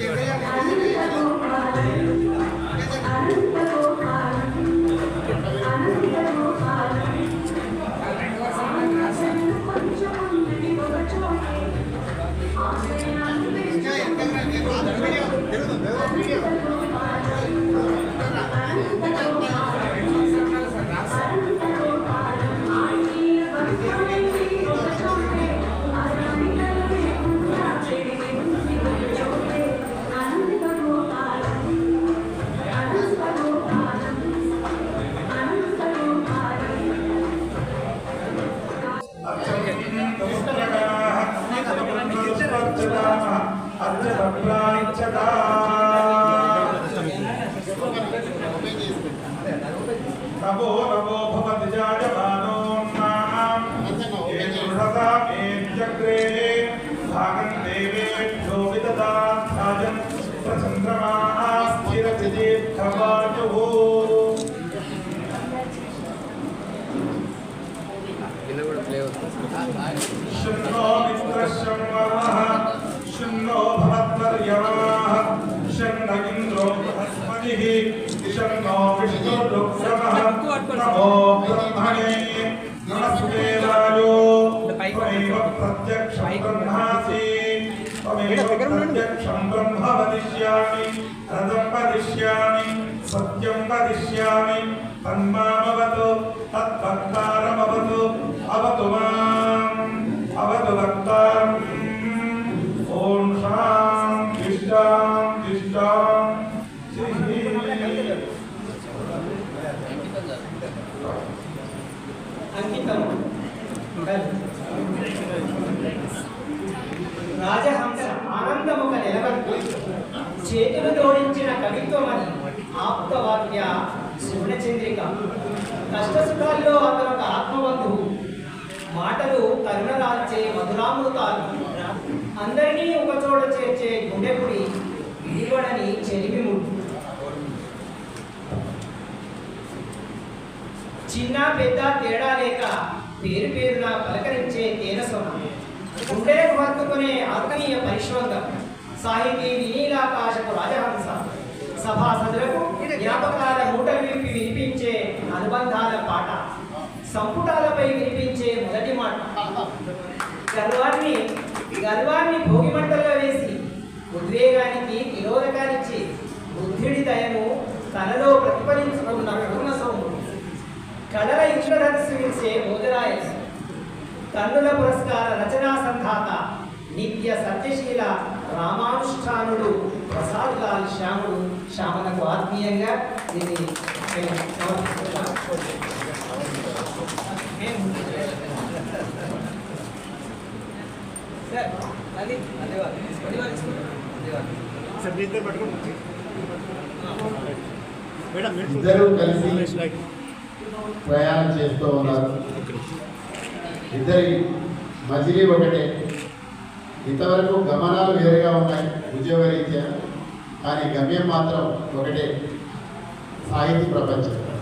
Gracias. Namo Namo भवति जायमानो जग्रे भागं देवेभ्यो विददा राजन् प्रचन्द्रमाः स्थिरचिदीर्घवायुः शृण्व शन्नो विष्णुरुक्रमः नमो ब्रह्मणे नमस्ते वायो त्वमेव प्रत्यक्षं ब्रह्मासि त्वमेव प्रत्यक्षं ब्रह्म वदिष्यामि रथं वदिष्यामि सत्यं वदिष्यामि तन्मामवतु तद्भक्तारमवतु अवतु माम् अवतु भक्तारम् ॐ शान्ति शान्ति शान्तिः అంకితం రాజహంస ఆనందముఖ నిలబడుతూ చేతులు జోడించిన కవిత్వమని ఆప్తవాక్య శివనచంద్రిక కష్టసుఖాల్లో అతను ఒక ఆత్మబంధువు మాటలు కరుణరాల్చే మధురామృతాలు అందరినీ ఒకచోట చేర్చే గుండెపుడి విడివడని చెలిమిముడు చిన్న పెద్ద తేడా లేక పేరు పేరున పలకరించే తేనసొన గుండెలకు హత్తుకునే ఆత్మీయ పరిశ్వంగం సాహితీ వినీలాకాశపు రాజహంస. సభాసదులకు జ్ఞాపకాల మూటలు విప్పి వినిపించే అనుబంధాల పాట. సంపుటాలపై వినిపించే మొదటి మాట. గర్వాన్ని గర్వాన్ని భోగిమంటల్లో వేసి ఉద్వేగానికి నిరోధకానిచ్చి బుద్ధుడి దయను తనలో ప్రతిఫలించుకున్న పూర్ణ ఇంద్రధనుసు విరిసే మోదరాయసు. కన్నుల పురస్కార రచనా సంధాత నిత్య సత్యశీల రామానుష్ఠానుడు ప్రసాదలాల్ శ్యాముడు. శ్యామలకు ఆత్మీయంగా దీన్ని. ఇద్దరు కలిసి ప్రయాణం చేస్తూ ఉన్నారు. ఇద్దరి మజిలీ ఒకటే. ఇంతవరకు గమనాలు వేరుగా ఉన్నాయి ఉద్యోగరీత్యా కానీ గమ్యం మాత్రం ఒకటే. సాహితీ ప్రపంచం.